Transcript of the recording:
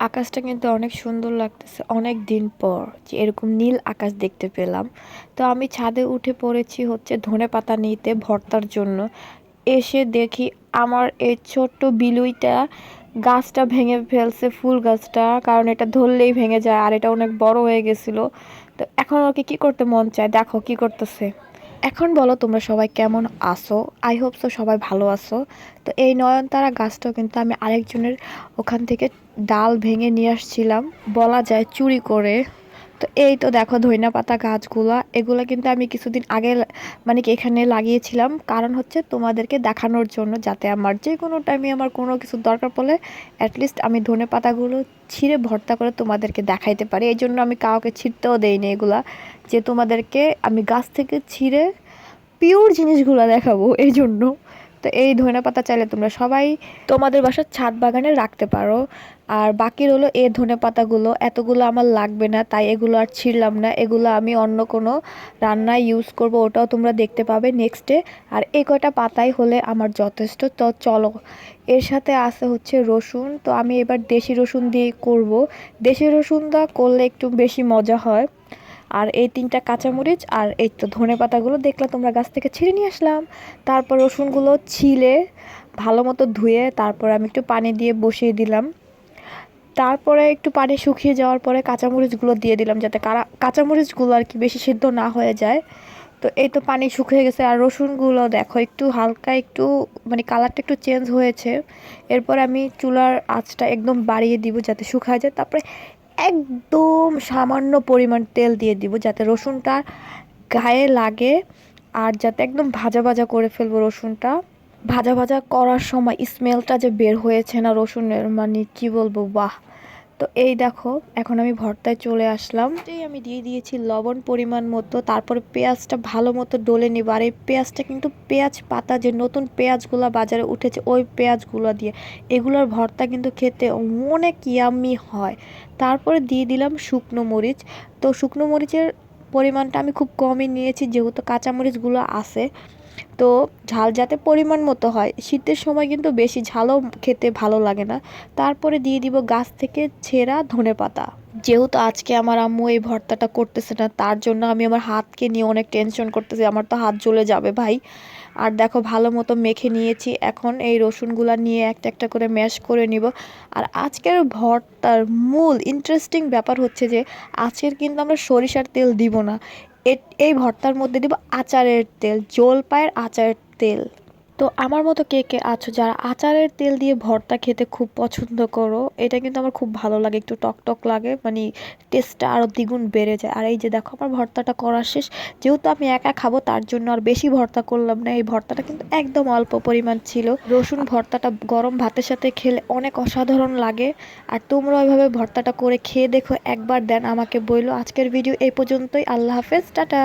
আকাশটা কিন্তু অনেক সুন্দর লাগতেছে, অনেক দিন পর যে এরকম নীল আকাশ দেখতে পেলাম। তো আমি ছাদে উঠে পড়েছি হচ্ছে ধনে পাতা নিতে ভর্তার জন্য। এসে দেখি আমার এই ছোট্ট বিলুইটা গাছটা ভেঙে ফেলছে, ফুল গাছটা, কারণ এটা ধরলেই ভেঙে যায় আর এটা অনেক বড় হয়ে গেছিল। তো এখন ওকে কি করতে মন চায়? দেখো কি করতেছে। এখন বলো তোমরা সবাই কেমন আসো আই হোপ সো সবাই ভালো আছো। তো এই নয়নতারা গাছটাও কিন্তু আমি আরেকজনের ওখান থেকে ডাল ভেঙে নিয়ে আসছিলাম। বলা যায় চুরি করে। তো এই তো দেখো ধইনা পাতা গাছগুলা। এগুলো কিন্তু আমি কিছুদিন আগে মানে কি এখানে লাগিয়েছিলাম। কারণ হচ্ছে তোমাদেরকে দেখানোর জন্য যাতে আমার যে কোনো টাইমে আমার কোনো কিছু দরকার পড়লে অ্যাটলিস্ট আমি ধনে পাতাগুলো ছিঁড়ে ভর্তা করে তোমাদেরকে দেখাইতে পারি। এই জন্য আমি কাউকে ছিঁড়তেও দেইনি এগুলা। যে তোমাদেরকে আমি গাছ থেকে ছিঁড়ে পিওর জিনিসগুলো দেখাবো এই জন্য তো এই ধনে পাতা চাইলে তোমরা সবাই তোমাদের বাসার ছাদ বাগানে রাখতে পারো। আর বাকি রইল এই ধনে পাতাগুলো এতগুলো আমার লাগবে না, তাই এগুলো আর ছিঁড়লাম না। এগুলো আমি অন্য কোনো রান্নায় ইউজ করব, ওটাও তোমরা দেখতে পাবে নেক্সটে আর এই কয়টা পাতাই হলে আমার যথেষ্ট। তো চলো, এর সাথে আছে হচ্ছে রসুন। তো আমি এবার দেশি রসুন দিয়ে করব। দেশি রসুনটা করলে একটু বেশি মজা হয়। আর এই তিনটা কাঁচামরিচ আর এই তো ধনে পাতাগুলো দেখলে তোমরা গাছ থেকে ছিঁড়ে নিয়ে আসলাম। তারপর রসুনগুলো ছিলে, ভালো মতো ধুয়ে তারপর আমি একটু পানি দিয়ে বসিয়ে দিলাম। তারপরে একটু পানি শুকিয়ে যাওয়ার পরে কাঁচামরিচগুলো দিয়ে দিলাম যাতে কাঁচামরিচগুলো আর কি বেশি সিদ্ধ না হয়ে যায়। তো এই তো পানি শুকিয়ে গেছে আর রসুনগুলো দেখো একটু হালকা একটু মানে কালারটা একটু চেঞ্জ হয়েছে। এরপর আমি চুলার আঁচটা একদম বাড়িয়ে দিব যাতে শুকায় যায়। তারপরে একদম সামান্য পরিমাণ তেল দিয়ে দিব যাতে রসুনটা গায়ে লাগে আর যাতে একদম ভাজা ভাজা করে ফেলব রসুনটা। ভাজা ভাজা করার সময় স্মেলটা যে বের হয়েছে না রসুনের মানে কি বলব, বাহ! তো এই দেখো, এখন আমি ভর্তায় চলে আসলাম। এই আমি দিয়ে দিয়েছি লবণ পরিমাণ মতো, তারপরে পেঁয়াজটা ভালো মতো ডলে নিব। আর এই পেঁয়াজটা কিন্তু পেঁয়াজ পাতা, যে নতুন পেঁয়াজগুলো বাজারে উঠেছে, ওই পেঁয়াজগুলো দিয়ে। এগুলোর ভর্তা কিন্তু খেতে অনেক ইয়াম্মি হয়। তারপরে দিয়ে দিলাম শুকনো মরিচ। তো শুকনো মরিচের পরিমাণটা আমি খুব কমই নিয়েছি, যেহেতু কাঁচামরিচগুলো আছে। তো ঝাল যাতে পরিমাণ মতো হয়, শীতের সময় কিন্তু বেশি ঝালও খেতে ভালো লাগে না। তারপরে দিয়ে দিব গাছ থেকে ছেঁড়া ধনেপাতা যেহেতু আজকে আমার আম্মু এই ভর্তাটা করতেছে না, তার জন্য আমি আমার হাতকে নিয়ে অনেক টেনশন করতেছি, আমার তো হাত জ্বলে যাবে ভাই। আর দেখো ভালো মতো মেখে নিয়েছি, এখন এই রসুনগুলা নিয়ে একটা একটা করে ম্যাশ করে নিব। আর আজকের ভর্তার মূল ইন্টারেস্টিং ব্যাপার হচ্ছে যে, আজকের কিন্তু আমরা সরিষার তেল দিব না। এই ভর্তার মধ্যে দিব আচারের তেল জলপাইয়ের আচারের তেল। তো আমার মতো কে কে আছো যারা আচারের তেল দিয়ে ভর্তা খেতে খুব পছন্দ করো, এটা কিন্তু আমার খুব ভালো লাগে, একটু টক টক লাগে মানে টেস্টটা আরও দ্বিগুণ বেড়ে যায়। আর এই যে দেখো, আমার ভর্তাটা করা শেষ, যেহেতু আমি একা খাব, তার জন্য আর বেশি ভর্তা করলাম না। এই ভর্তাটা কিন্তু একদম অল্প পরিমাণ ছিল। রসুন ভর্তাটা গরম ভাতের সাথে খেলে অনেক অসাধারণ লাগে। আর তোমরা ওইভাবে ভর্তাটা করে খেয়ে দেখো, একবার দেন আমাকে বইলো। আজকের ভিডিও এই পর্যন্তই। আল্লাহ হাফেজ, টাটা!